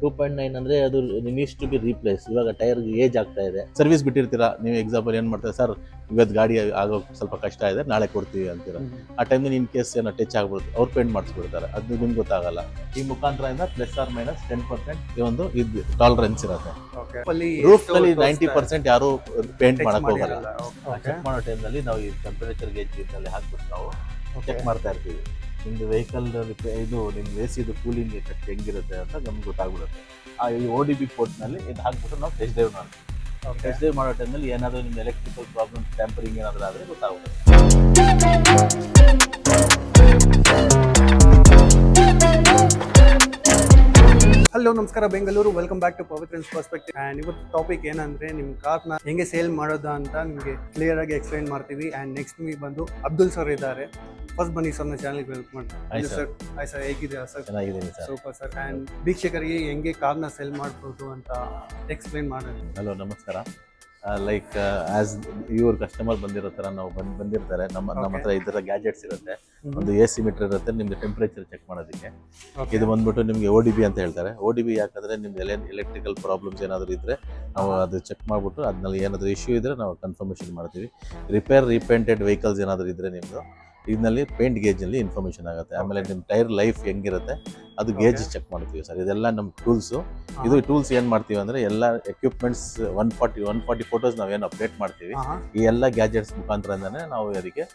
Two point nine ಅಂದರೆ ಅದು needs to be replace ಇವಾಗ ಟೈರ್ ಏಜ್ ಆಗ್ತಾ ಇದೆ. ಸರ್ವಿಸ್ ಬಿಟ್ಟಿರ್ತೀರಾ? ನೀವು ಎಕ್ಸಾಂಪಲ್ ಏನು ಮಾಡ್ತಾರೆ? ಸರ್ ಇವತ್ತು ಗಾಡಿ ಆಗೋ ಸ್ವಲ್ಪ ಕಷ್ಟ ಇದೆ ನಾಳೆ ಕೊಡ್ತೀವಿ ಅಂತೀರ? ಆ ಟೈಮ್ನಲ್ಲಿ ಇನ್ ಕೇಸ್ ಏನೋ ಟಚ್ ಆಗ್ಬಿಡುತ್ತೆ. ಅವ್ರು ಪೇಂಟ್ ಮಾಡಿಸ್ಬಿಡ್ತಾರೆ. ಅದು ನಿಮ್ಗೆ ಗೊತ್ತಾಗಲ್ಲ. ಈ ಮುಖಾಂತರದಿಂದ plus or minus ten percent ಈ ಒಂದು ಇದು ಟಾಲರೆನ್ಸ್ ಇರುತ್ತೆ. ರೂಫ್ನಲ್ಲಿ ನೈಂಟಿ ಪರ್ಸೆಂಟ್ ಯಾರು ಪೇಂಟ್ ಮಾಡಕ್ ಹೋಗಲ್ಲ. ಚೆಕ್ ಮಾಡೋ ಟೈಮ್ನಲ್ಲಿ ನಾವು ಈ ಟೆಂಪರೇಚರ್ ಗೇಜ್ನಲ್ಲಿ ಹಾಕ್ಬಿಟ್ಟು ನಾವು ಚೆಕ್ ಮಾಡ್ತಾ ಇರ್ತೀವಿ. ನಿಮ್ದು ವೆಹಿಕಲ್ ಇದು ನಿಮ್ದು ಎ ಸಿದು ಕೂಲಿಂಗ್ ಎಫೆಕ್ಟ್ ಹೆಂಗಿರುತ್ತೆ ಅಂತ ನಮ್ಗೆ ಗೊತ್ತಾಗ್ಬಿಡುತ್ತೆ. ಆ ಈ ಓ ಡಿ ಬಿ ಪೋರ್ಟ್ನಲ್ಲಿ ಇದು ಹಾಕ್ಬಿಟ್ಟು ನಾವು ಟೆಸ್ಟ್ ಡ್ರೈವ್ ಮಾಡ್ತೀವಿ. ಟೆಸ್ಟ್ ಡ್ರೈವ್ ಮಾಡೋ ಟೈಮಲ್ಲಿ ಏನಾದರೂ ನಿಮ್ಮ ಎಲೆಕ್ಟ್ರಿಕಲ್ ಪ್ರಾಬ್ಲಮ್ ಟ್ಯಾಂಪರಿಂಗ್ ಏನಾದರೂ ಆದರೆ ಗೊತ್ತಾಗುತ್ತೆ. ಹಲೋ ನಮಸ್ಕಾರ Bengaluru. Welcome back to Pavithran's perspective and ಇವತ್ತು ಟಾಪಿಕ್ ಏನಂದ್ರೆ ನಿಮ್ಮ ಕಾರ್ನ ಹೆಂಗೆ ಸೇಲ್ ಮಾಡೋದು ಅಂತ ನಿಮಗೆ ಕ್ಲಿಯರ್ ಆಗಿ ಎಕ್ಸ್ಪ್ಲೈನ್ ಮಾಡ್ತೀವಿ. ಆ್ಯಂಡ್ ನೆಕ್ಸ್ಟ್ ಮೀ ಬಂದು ಅಬ್ದುಲ್ ಸರ್ ಇದ್ದಾರೆ. ಫಸ್ಟ್ ಬನ್ನಿ ಸರ್ ನನ್ನ ಚಾನಲ್ಗೆ ವೆಲ್ಕಮ್ ಮಾಡಿ. ಸರ್ ಹಾಯ್ ಸರ್ ಹೇಗಿದ್ದೀರಾ ಸರ್ ಚೆನ್ನಾಗಿದ್ದೀನಿ ಸರ್ ಸೂಪರ್ ಸರ್ ಆ್ಯಂಡ್ ವೀಕ್ಷಕರಿಗೆ ಹೆಂಗೆ ಕಾರ್ನ ಸೇಲ್ ಮಾಡ್ಬೋದು ಅಂತ ಎಕ್ಸ್ಪ್ಲೈನ್ ಮಾಡೋದು ಹಲೋ ನಮಸ್ಕಾರ. ಲೈಕ್ ಆಸ್ ಇವ್ರ ಕಸ್ಟಮರ್ ಬಂದಿರೋ ಥರ ನಾವು ಬಂದು ಬಂದಿರ್ತಾರೆ. ನಮ್ಮ ನಮ್ಮ ಹತ್ರ ಈ ಥರ ಗ್ಯಾಜೆಟ್ಸ್ ಇರುತ್ತೆ. ಒಂದು ಎ ಸಿ ಮೀಟರ್ ಇರುತ್ತೆ ನಿಮ್ದು ಟೆಂಪ್ರೇಚರ್ ಚೆಕ್ ಮಾಡೋದಕ್ಕೆ. ಇದು ಬಂದ್ಬಿಟ್ಟು ನಿಮಗೆ ಓ ಡಿ ಬಿ ಅಂತ ಹೇಳ್ತಾರೆ. ಓ ಡಿ ಬಿ ಯಾಕಂದ್ರೆ ನಿಮ್ದು ಎಲೆ ಎಲೆಕ್ಟ್ರಿಕಲ್ ಪ್ರಾಬ್ಲಮ್ಸ್ ಏನಾದರೂ ಇದ್ರೆ ನಾವು ಅದು ಚೆಕ್ ಮಾಡಿಬಿಟ್ಟು ಅದ್ರಲ್ಲಿ ಏನಾದರೂ ಇಶ್ಯೂ ಇದ್ರೆ ನಾವು ಕನ್ಫರ್ಮೇಷನ್ ಮಾಡ್ತೀವಿ. ರಿಪೇರ್ ರಿಪೇಂಟೆಡ್ ವೆಹಿಕಲ್ಸ್ ಏನಾದರೂ ಇದ್ರೆ ನಿಮ್ಮದು ಇದರಲ್ಲಿ ಪೇಂಟ್ ಗೇಜಲ್ಲಿ ಇನ್ಫಾರ್ಮೇಷನ್ ಆಗುತ್ತೆ. ಆಮೇಲೆ ನಿಮ್ಮ ಟೈರ್ ಲೈಫ್ ಹೆಂಗಿರುತ್ತೆ ಅದು ಗೇಜ್ ಚೆಕ್ ಮಾಡ್ತೀವಿ ಸರ್. ಇದೆಲ್ಲ ನಮ್ಮ ಟೂಲ್ಸು ಇದು ಟೂಲ್ಸ್ ಏನು ಮಾಡ್ತೀವಿ ಅಂದರೆ ಎಲ್ಲ equipments one forty one forty photos ನಾವೇನು ಅಪ್ಡೇಟ್ ಮಾಡ್ತೀವಿ. ಈ ಎಲ್ಲ ಗ್ಯಾಜೆಟ್ಸ್ ಮುಖಾಂತರನೇ ನಾವು ಅದಕ್ಕೆ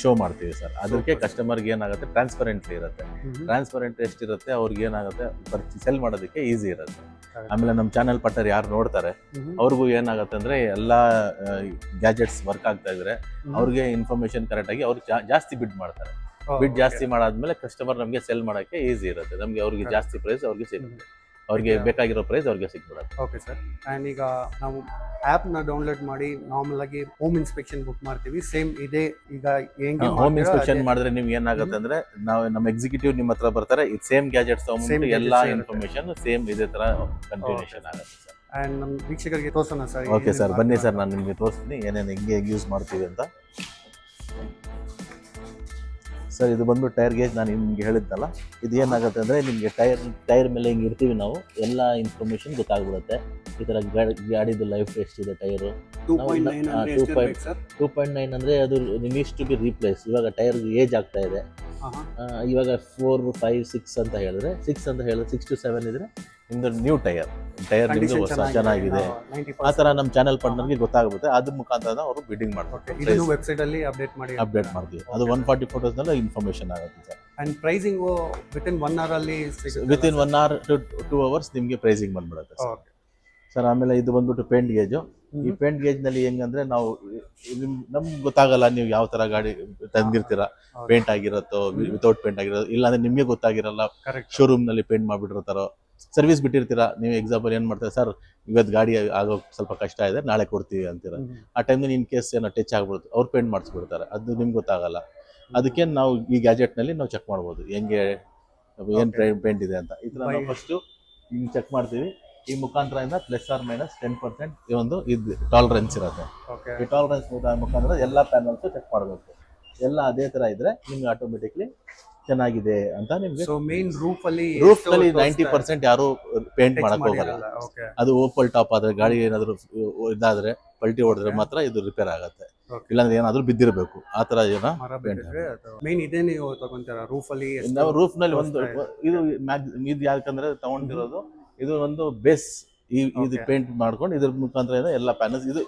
ಶೋ ಮಾಡ್ತೀವಿ ಸರ್. ಅದಕ್ಕೆ ಕಸ್ಟಮರ್ಗೆ ಏನಾಗುತ್ತೆ ಟ್ರಾನ್ಸ್ಪರೆಂಟ್ಲಿ ಇರುತ್ತೆ. ಟ್ರಾನ್ಸ್ಪರೆಂಟ್ ಎಷ್ಟಿರುತ್ತೆ ಅವ್ರಿಗೆ ಏನಾಗುತ್ತೆ ಸೆಲ್ ಮಾಡೋದಕ್ಕೆ ಈಸಿ ಇರುತ್ತೆ. ಆಮೇಲೆ ನಮ್ಮ ಚಾನೆಲ್ ಪಟ್ಟರ್ ಯಾರು ನೋಡ್ತಾರೆ ಅವ್ರಿಗೂ ಏನಾಗುತ್ತೆ ಅಂದ್ರೆ ಎಲ್ಲ ಗ್ಯಾಜೆಟ್ಸ್ ವರ್ಕ್ ಆಗ್ತಾ ಇದ್ರೆ ಅವ್ರಿಗೆ ಇನ್ಫಾರ್ಮೇಶನ್ ಕರೆಕ್ಟ್ ಆಗಿ ಅವ್ರು ಜಾಸ್ತಿ ಬಿಡ್ ಮಾಡ್ತಾರೆ. ಬಿಡ್ ಜಾಸ್ತಿ ಮಾಡಾದ್ಮೇಲೆ ಕಸ್ಟಮರ್ ನಮಗೆ ಸೆಲ್ ಮಾಡೋಕ್ಕೆ ಈಸಿ ಇರುತ್ತೆ. ನಮಗೆ ಅವ್ರಿಗೆ ಜಾಸ್ತಿ ಪ್ರೈಸ್ ಅವ್ರಿಗೆ ಸಿಗುತ್ತೆ ಅವ್ರಿಗೆ ಬೇಕಾಗಿರೋ ಪ್ರೈಸ್ ಅವ್ರಿಗೆ ಸಿಗ್ಬಿಡುತ್ತೆ. ಓಕೆ ಸರ್ ಆ್ಯಂಡ್ ಈಗ ನಾವು ಆ್ಯಪ್ನ ಡೌನ್ಲೋಡ್ ಮಾಡಿ ನಾರ್ಮಲ್ ಆಗಿ ಹೋಮ್ ಇನ್ಸ್ಪೆಕ್ಷನ್ ಬುಕ್ ಮಾಡ್ತೀವಿ. ಸೇಮ್ ಇದೇ ಈಗ ಹೆಂಗೆ ಹೋಮ್ ಇನ್ಸ್ಪೆಕ್ಷನ್ ಮಾಡಿದ್ರೆ ನೀವು ಏನಾಗುತ್ತೆ ಅಂದ್ರೆ ನಾವು ನಮ್ಮ ಎಕ್ಸಿಕ್ಯೂಟಿವ್ ನಿಮ್ಮ ಹತ್ರ ಬರ್ತಾರೆ. ಇದು ಸೇಮ್ ಗ್ಯಾಜೆಟ್ಸ್ ತಗೊಂಡ್ಬಿಟ್ಟು ಎಲ್ಲಾ. ಇನ್ಫಾರ್ಮೇಶನ್ ಸೇಮ್ ಇದೇ ತರ ಕಂಟಿನ್ಯೂಷನ್ ಆಗುತ್ತೆ ಸರ್ ಆ್ಯಂಡ್ ನಮ್ಮ ವೀಕ್ಷಕರಿಗೆ ತೋರ್ಸೋಣ ಸರ್ ಓಕೆ ಸರ್ ಬನ್ನಿ ಸರ್ ನಾನು ನಿಮಗೆ ತೋರಿಸ್ತೀನಿ. ಏನೇನು ಹೆಂಗೆ ಯೂಸ್ ಮಾಡ್ತೀವಿ ಅಂತ. ಸರ್ ಇದು ಬಂದು ಟೈರ್ ಗೇಜ್ ನಾನು ನಿಮ್ಗೆ ಹೇಳಿದ್ನಲ್ಲ ಇದು ಏನಾಗುತ್ತೆ ಅಂದರೆ ನಿಮಗೆ ಟೈರ್ ಟೈರ್ ಮೇಲೆ ಹಿಂಗೆ ಇರ್ತೀವಿ ನಾವು ಎಲ್ಲ ಇನ್ಫಾರ್ಮೇಷನ್ ಗೊತ್ತಾಗ್ಬಿಡುತ್ತೆ. ಈ ಥರ ಗಾಡಿ ಗಾಡಿದು ಲೈಫ್ ಎಷ್ಟಿದೆ ಟೈರು? ಟೂ ಪಾಯಿಂಟ್ ಇನ್ನ- ಅಂದ್ರೆ 2 ಎಷ್ಟು point- ಇರ್ಬೇಕು ಸರ್? ಟೂ ಪಾಯಿಂಟ್ ನೈನ್ ಅಂದರೆ ಅದು ನೀಡ್ಸ್ ಟು ಬಿ ರೀಪ್ಲೇಸ್ ಇವಾಗ ಟೈರ್ ಏಜ್ ಆಗ್ತಾ ಇದೆ. ಇವಾಗ ಫೋರ್ ಫೈವ್ ಸಿಕ್ಸ್ ಅಂತ ಹೇಳಿದ್ರೆ ಸಿಕ್ಸ್ ಅಂತ ಹೇಳಿದ್ರೆ ಸಿಕ್ಸ್ ಟು ಸೆವೆನ್ ಇದ್ರೆ ನಿಮ್ದು ನ್ಯೂ ಟೈರ್ ಟೈರ್ ನಿಮ್ದು ಹೊಸ ಚೆನ್ನಾಗಿದೆ. ಆ ತರ ನಮ್ಮ ಚಾನಲ್ ಪಾರ್ಟ್ನರ್ಗೆ ಗೊತ್ತಾಗುತ್ತೆ. ಅದ್ರ ಮುಖಾಂತರ ಅವರು ಬಿಡಿಂಗ್ ಮಾಡ್ತಾರೆ. ವೆಬ್ಸೈಟ್ ಅಲ್ಲಿ ಅಪ್ಡೇಟ್ ಮಾಡಿ ಅಪ್ಡೇಟ್ ಮಾಡ್ತೀವಿ. ಅದು ಒನ್ ಫಾರ್ಟಿ ಫೋಟೋಸ್ನೆಲ್ಲ ಇನ್ಫಾರ್ಮೇಶನ್ ಆಗುತ್ತೆ sir and pricing with in one hour ಅಲ್ಲಿ with in one hour to two hours ನಿಮಗೆ ಪ್ರೈಸಿಂಗ್ ಬಂದ್ಬಿಡುತ್ತೆ ಸರ್ ಆಮೇಲೆ ಇದು ಬಂದ್ಬಿಟ್ಟು ಪೇಂಟ್ ಗೇಜು ಈ ಪೇಂಟ್ ಗೇಜ್ನಲ್ಲಿ ಹೆಂಗಂದ್ರೆ ನಾವು ನಿಮ್ ನಮ್ಗೆ ಗೊತ್ತಾಗಲ್ಲ ನೀವು ಯಾವ ತರ ಗಾಡಿ ತಂದಿರ್ತೀರಾ. ಪೇಂಟ್ ಆಗಿರತ್ತೋ ವಿತೌಟ್ ಪೇಂಟ್ ಆಗಿರೋದು. ಇಲ್ಲಾಂದ್ರೆ ನಿಮಗೆ ಗೊತ್ತಾಗಿರಲ್ಲ. ಕರೆಕ್ಟ್ ಶೋರೂಮ್ನಲ್ಲಿ ಪೇಂಟ್ ಮಾಡ್ಬಿಟ್ಟಿರ್ತಾರೋ. ಸರ್ವಿಸ್ ಬಿಟ್ಟಿರ್ತೀರಾ. ನೀವು ಎಕ್ಸಾಂಪಲ್ ಏನ್ ಮಾಡ್ತಾರೆ ಸರ್ ಇವತ್ತು ಗಾಡಿ ಆಗೋ ಸ್ವಲ್ಪ ಕಷ್ಟ ಇದೆ ನಾಳೆ ಕೊಡ್ತೀವಿ ಅಂತೀರ. ಆ ಟೈಮ್ನಲ್ಲಿ ಇನ್ ಕೇಸ್ ಏನೋ ಟಚ್ ಆಗ್ಬಿಡುತ್ತೆ ಅವ್ರು ಪೇಂಟ್ ಮಾಡಿಸ್ಬಿಡ್ತಾರೆ. ಅದು ನಿಮ್ಗೆ ಗೊತ್ತಾಗಲ್ಲ. ಅದಕ್ಕೆ ನಾವು ಈ ಗ್ಯಾಜೆಟ್ನಲ್ಲಿ ನಾವು ಚೆಕ್ ಮಾಡ್ಬೋದು. ಹೆಂಗೆ ಏನ್. ಪೇಂಟ್ ಇದೆ ಅಂತ. ಈ ತರ ನಾವು ಫಸ್ಟು ಫಸ್ಟ್ ಹಿಂಗ್ ಚೆಕ್ ಮಾಡ್ತೀವಿ. ಈ ಮುಖಾಂತರದಿಂದ plus or minus ten percent ಈ ಒಂದು ಇದು ಟಾಲರೆನ್ಸ್ ಇರುತ್ತೆ. ಈ ಟಾಲರೆನ್ಸ್ ಮುಖಾಂತರ ಎಲ್ಲ ಪ್ಯಾನಲ್ಸ್ ಚೆಕ್ ಮಾಡಬೇಕು. ಎಲ್ಲ ಅದೇ ತರ ಇದ್ರೆ ನಿಮ್ಗೆ ಆಟೋಮೆಟಿಕ್ಲಿ ಚೆನ್ನಾಗಿದೆ ಅಂತ ನಿಮ್ಗೆ ಮೇನ್ ರೂಫ್ ಅಲ್ಲಿ ರೂಫ್ ಅಲ್ಲಿ ನೈಂಟಿ ಪರ್ಸೆಂಟ್ ಯಾರು ಪೇಂಟ್ ಮಾಡಕ್ ಹೋಗಲ್ಲ. ಅದು ಓಪಲ್ ಟಾಪ್ ಆದ್ರೆ ಗಾಡಿ ಏನಾದ್ರು ಇದಾದ್ರೆ ಪಲ್ಟಿ ಹೊಡೆದ್ರೆ ಮಾತ್ರ ಇದು ರಿಪೇರ್ ಆಗುತ್ತೆ. ಇಲ್ಲಾಂದ್ರೆ ಏನಾದ್ರು ಬಿದ್ದಿರಬೇಕು ಆ ತರ ಏನ ಮೇನ್ ಇದೇ ನೀವು ತಗೊಂತೀರಾ? ರೂಫ್ ಅಲ್ಲಿ ನಾವು ರೂಫ್ನಲ್ಲಿ ಒಂದು ಇದು ಇದು ಯಾಕಂದ್ರೆ ತಗೊಂಡಿರೋದು ಇದು ಒಂದು ಬೇಸ್. ಈ ಇದು ಪೇಂಟ್ ಮಾಡ್ಕೊಂಡು ಇದ್ರ ಮುಖಾಂತರ ಏನೋ ಎಲ್ಲ ಪ್ಯಾನಲ್ಸ್ ಇದು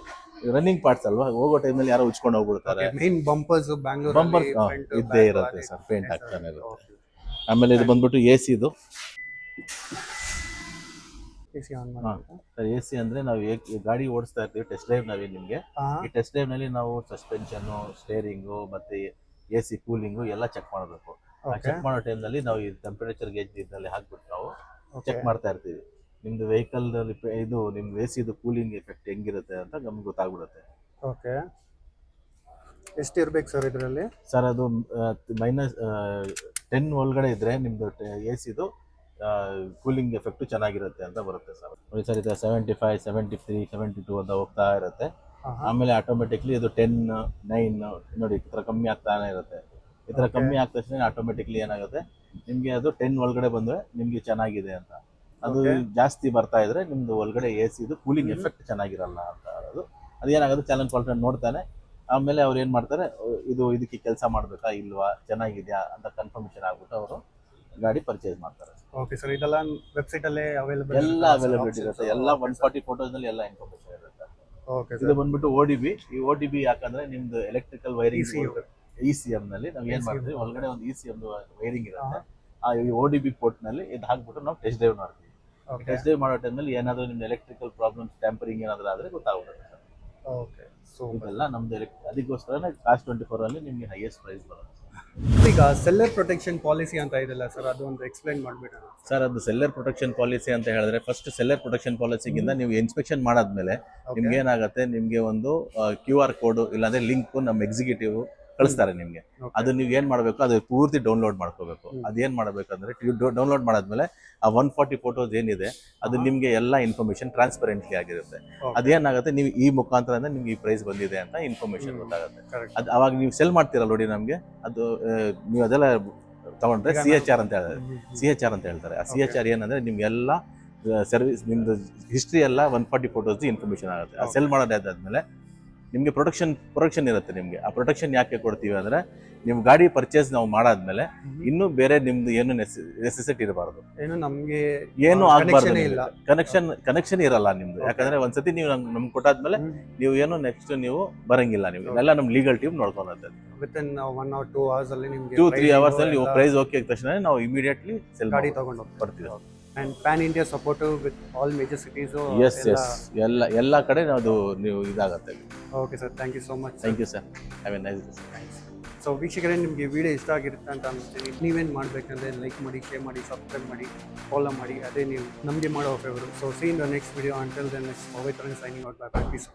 ರನ್ನಿಂಗ್ ಪಾರ್ಟ್ಸ್ ಅಲ್ವಾ? ಹೋಗೋ ಟೈಮಲ್ಲಿ ಯಾರೋ ಉಚ್ಕೊಂಡು ಹೋಗ್ಬಿಡ್ತಾರೆ. ಮೇನ್ ಬಂಪರ್ಸ್ ಬ್ಯಾಂಗ್ಳೂರ್ ಬಂಪರ್ ಇದ್ದೇ ಇರುತ್ತೆ ಸರ್ ಪೇಂಟ್ ಹಾಕ್ತಾನೆ ಇರುತ್ತೆ. ಆಮೇಲೆ ಇದು ಬಂದ್ಬಿಟ್ಟು ಎ ಸಿ ಇದು. ಸರ್ ಎ ಸಿ ಅಂದ್ರೆ ನಾವು ಗಾಡಿ ಓಡಿಸ್ತಾ ಇರ್ತೀವಿ ಟೆಸ್ಟ್ ಡ್ರೈವ್ನಲ್ಲಿ ನಿಮಗೆ. ಈ ಟೆಸ್ಟ್ ಡ್ರೈವ್ನಲ್ಲಿ ನಾವು ಸಸ್ಪೆನ್ಷನ್ ಸ್ಟೇರಿಂಗು ಮತ್ತೆ ಎ ಸಿ ಕೂಲಿಂಗು ಎಲ್ಲ ಚೆಕ್ ಮಾಡಬೇಕು. ಚೆಕ್ ಮಾಡೋ ಟೈಮ್ನಲ್ಲಿ ನಾವು ಈ ಟೆಂಪರೇಚರ್ ಗೇಜ್ ಇದ್ರಲ್ಲಿ ಹಾಕ್ಬಿಟ್ಟು ನಾವು ಚೆಕ್ ಮಾಡ್ತಾ ಇರ್ತೀವಿ. ನಿಮ್ದು ವೆಹಿಕಲ್ ಇದು ನಿಮ್ದು ಎ ಸಿದು ಕೂಲಿಂಗ್ ಎಫೆಕ್ಟ್ ಹೆಂಗಿರುತ್ತೆ ಅಂತ ನಮ್ಗೆ ಗೊತ್ತಾಗ್ಬಿಡುತ್ತೆ. ಓಕೆ ಎಷ್ಟು ಇರ್ಬೇಕು ಸರ್ ಇದರಲ್ಲಿ? ಸರ್ ಅದು ಮೈನಸ್ ಟೆನ್ ಒಳಗಡೆ ಇದ್ರೆ ನಿಮ್ದು ಎ ಸಿದು ಕೂಲಿಂಗ್ ಎಫೆಕ್ಟ್ ಚೆನ್ನಾಗಿರುತ್ತೆ ಅಂತ ಬರುತ್ತೆ ಸರ್ ನೋಡಿ ಸರ್ ಇದು seventy five seventy three seventy two ಅಂತ ಹೋಗ್ತಾ ಇರುತ್ತೆ. ಆಮೇಲೆ ಆಟೋಮೆಟಿಕ್ಲಿ ಇದು ಟೆನ್ ನೈನ್ ನೋಡಿ ಈ ಥರ ಕಮ್ಮಿ ಆಗ್ತಾನೆ ಇರುತ್ತೆ. ಈ ಥರ ಕಮ್ಮಿ ಆದ ತಕ್ಷಣ ಆಟೋಮೆಟಿಕ್ಲಿ ಏನಾಗುತ್ತೆ? ನಿಮಗೆ ಅದು ಟೆನ್ ಒಳಗಡೆ ಬಂದರೆ ನಿಮಗೆ ಚೆನ್ನಾಗಿದೆ ಅಂತ. ಅದು ಜಾಸ್ತಿ ಬರ್ತಾ ಇದ್ರೆ ನಿಮ್ದು ಒಳಗಡೆ ಎ ಸಿದು ಕೂಲಿಂಗ್ ಎಫೆಕ್ಟ್ ಚೆನ್ನಾಗಿರಲ್ಲ ಅಂತ ಅದು ಅದೇನಾಗುತ್ತೆ ಚಾಲೆಂಜ್ ಕ್ವಾಲಿಟಿ ನೋಡ್ತಾನೆ. ಆಮೇಲೆ ಅವ್ರು ಏನ್ ಮಾಡ್ತಾರೆ ಇದು ಇದಕ್ಕೆ ಕೆಲಸ ಮಾಡ್ಬೇಕಾ ಇಲ್ವಾ ಚೆನ್ನಾಗಿದೆಯಾ ಅಂತ ಕನ್ಫರ್ಮೇಶನ್ ಆಗ್ಬಿಟ್ಟು ಅವರು ಗಾಡಿ ಪರ್ಚೇಸ್ ಮಾಡ್ತಾರೆ. ಓಕೆ ಸರ್ ಇದೆಲ್ಲ ವೆಬ್ಸೈಟ್ ಅಲ್ಲೇ ಅವೈಲೇಬಲ್ ಎಲ್ಲ ಅವೈಲಬಿಲಿಟಿ ಇರುತ್ತೆ. ಎಲ್ಲ ಒನ್ ಫಾರ್ಟಿ ಫೋಟೋಸ್ನಲ್ಲಿ ಎಲ್ಲ ಇನ್ಫಾರ್ಮೇಶನ್ ಇರುತ್ತೆ. ಓಕೆ ಇದು ಬಂದ್ಬಿಟ್ಟು ಓ ಡಿ ಬಿ ಈ ಓ ಡಿ ಬಿ ಯಾಕಂದ್ರೆ ನಿಮ್ದು electrical wiring ECU. E C M ನಲ್ಲಿ ನಾವು ಏನ್ ECU. ಮಾಡ್ತೀವಿ? ಒಳಗಡೆ ಒಂದು ಇ ಸಿ ಎಂ ವೈರಿಂಗ್ ಇರುತ್ತೆ. ಆ ಓ ಡಿ ಬಿ ಪೋರ್ಟ್ನಲ್ಲಿ ಇದು ಹಾಕ್ಬಿಟ್ಟು ನಾವು ಟೆಸ್ಟ್ ಡ್ರೈವ್ ಮಾಡ್ತೀವಿ. ಟೆಸ್ಟ್ ಡ್ರೈವ್ ಮಾಡೋ ಟೈಮಲ್ಲಿ ಏನಾದರೂ ನಿಮ್ದು ಎಲೆಕ್ಟ್ರಿಕಲ್ ಪ್ರಾಬ್ಲಮ್ಸ್ ಟ್ಯಾಂಪರಿಂಗ್ ಏನಾದರೂ ಆದರೆ ಗೊತ್ತಾಗುತ್ತೆ ಓಕೆ ಸೊ ಇದೆಲ್ಲ ನಮ್ದು ಎಲೆಕ್ಟ್ ಅದಕ್ಕೋಸ್ಕರನೇ ಕಾಸ್ಟ್ ಟ್ವೆಂಟಿ ಫೋರ್ ಅಲ್ಲಿ ನಿಮಗೆ ಹೈಯೆಸ್ಟ್ ಪ್ರೈಸ್ ಬರುತ್ತೆ. ಈಗ ಸೆಲ್ಲರ್ ಪ್ರೊಟೆಕ್ಷನ್ ಪಾಲಿಸಿ ಅಂತ ಇದೆಲ್ಲ ಸರ್ ಅದು ಒಂದು ಎಕ್ಸ್ಪ್ಲೈನ್ ಮಾಡಿಬಿಡೋಣ. ಸರ್ ಅದು ಸೆಲ್ಲರ್ ಪ್ರೊಟೆಕ್ಷನ್ ಪಾಲಿಸಿ ಅಂತ ಹೇಳಿದ್ರೆ ಫಸ್ಟ್ ಸೆಲ್ಲರ್ ಪ್ರೊಟೆಕ್ಷನ್ ಪಾಲಿಸಿಗಿಂತ ನೀವು ಇನ್ಸ್ಪೆಕ್ಷನ್ ಮಾಡಾದ್ಮೇಲೆ ನಿಮ್ಗೆ ಏನಾಗುತ್ತೆ ನಿಮ್ಗೆ ಒಂದು ಕ್ಯೂ ಆರ್ ಕೋಡ್ ಇಲ್ಲಾಂದ್ರೆ ಲಿಂಕ್ ನಮ್ಮ ಎಕ್ಸಿಕ್ಯೂಟಿವ್ ಕಳಿಸ್ತಾರೆ ನಿಮಗೆ. ಅದು ನೀವು ಏನ್ ಮಾಡಬೇಕು ಅದು ಪೂರ್ತಿ ಡೌನ್ಲೋಡ್ ಮಾಡ್ಕೋಬೇಕು. ಅದೇನ್ ಮಾಡಬೇಕಂದ್ರೆ ಡೌನ್ಲೋಡ್ ಮಾಡಾದ್ಮೇಲೆ ಆ ಒನ್ ಫಾರ್ಟಿ ಫೋಟೋಸ್ ಏನಿದೆ ಅದು ನಿಮಗೆ ಎಲ್ಲ ಇನ್ಫಾರ್ಮೇಶನ್ ಟ್ರಾನ್ಸ್ಪರೆಂಟ್ಲಿ ಆಗಿರುತ್ತೆ. ಅದೇನಾಗುತ್ತೆ ನೀವು ಈ ಮುಖಾಂತರ ನಿಮ್ಗೆ ಈ ಪ್ರೈಸ್ ಬಂದಿದೆ ಅಂತ ಇನ್ಫಾರ್ಮೇಶನ್ ಗೊತ್ತಾಗುತ್ತೆ. ಅದು ಅವಾಗ ನೀವು ಸೆಲ್ ಮಾಡ್ತೀರಲ್ಲ ನೋಡಿ ನಮಗೆ ಅದು ನೀವು ಅದೆಲ್ಲ ತಗೊಂಡ್ರೆ ಸಿ ಎಚ್ ಆರ್ ಅಂತ ಹೇಳಿದ್ರೆ ಸಿ ಎಚ್ ಆರ್ ಅಂತ ಹೇಳ್ತಾರೆ. ಆ ಸಿ ಎಚ್ ಆರ್ ಏನಂದ್ರೆ ನಿಮ್ಗೆಲ್ಲ ಸರ್ವಿಸ್ ನಿಮ್ದು ಹಿಸ್ಟ್ರಿ ಎಲ್ಲ ಒನ್ ಫಾರ್ಟಿ ಫೋಟೋಸ್ ಇನ್ಫಾರ್ಮೇಶನ್ ಆಗುತ್ತೆ. ಆ ಸೆಲ್ ಮಾಡೋದಾದ್ಮೇಲೆ ನಿಮಗೆ ಪ್ರೊಟೆಕ್ಷನ್ ಪ್ರೊಟೆಕ್ಷನ್ ಇರುತ್ತೆ ನಿಮಗೆ. ಆ ಪ್ರೊಟೆಕ್ಷನ್ ಯಾಕೆ ಕೊಡ್ತೀವಿ ಅಂದರೆ ನಿಮ್ಮ ಗಾಡಿ ಪರ್ಚೇಸ್ ನಾವು ಮಾಡಾದ್ಮೇಲೆ ಇನ್ನೂ ಬೇರೆ ನಿಮ್ದು ಏನು ನೆಸೆಸಿಟಿ ಇರಬಾರ್ದು. ಏನು ನಮಗೆ ಏನು ಆಗಬಾರ್ದು ಕನೆಕ್ಷನ್ ಕನೆಕ್ಷನ್ ಇರಲ್ಲ ನಿಮ್ದು. ಯಾಕಂದ್ರೆ ಒಂದ್ಸತಿ ನೀವು ನಮ್ಗೆ ನಮ್ಗೆ ಕೊಟ್ಟಾದ್ಮೇಲೆ ನೀವು ಏನು ನೆಕ್ಸ್ಟ್ ನೀವು ಬರಂಗಿಲ್ಲ ನೀವು. ಎಲ್ಲ ನಮ್ಮ legal team ನೋಡ್ಕೊಂಡದ್ದು within one hour two hours ಅಲ್ಲಿ ನಿಮಗೆ ಟೂ ತ್ರೀ ಅವರ್ಸ್ ಅಲ್ಲಿ ನೀವು ಪ್ರೈಸ್ ಓಕೆ ಆದ ತಕ್ಷಣ ನಾವು ಇಮಿಡಿಯೇಟ್ಲಿ ಸೆಲ್ ಗಾಡಿ ತಗೊಂಡು ಬರ್ತೀವಿ and pan India support with all major cities S S ಎಲ್ಲ ಎಲ್ಲ ಕಡೆ ಅದು ನೀವು ಇದಾಗುತ್ತೆ. Okay sir thank you so much thank you sir I a nice so ವೀಕ್ಷಕರೇ ನಿಮಗೆ ವಿಡಿಯೋ ಇಷ್ಟ ಆಗಿರುತ್ತೆ ಅಂತ ಅನ್ಸ್ತೀನಿ. ನೀವೇನು ಮಾಡಬೇಕಂದ್ರೆ ಲೈಕ್ ಮಾಡಿ ಶೇರ್ ಮಾಡಿ ಸಬ್ಸ್ಕ್ರೈಬ್ ಮಾಡಿ ಫಾಲೋ ಮಾಡಿ. ಅದೇ ನೀವು ನಮಗೆ ಮಾಡೋ favour so seen the next video until the next mobile signing out bye peace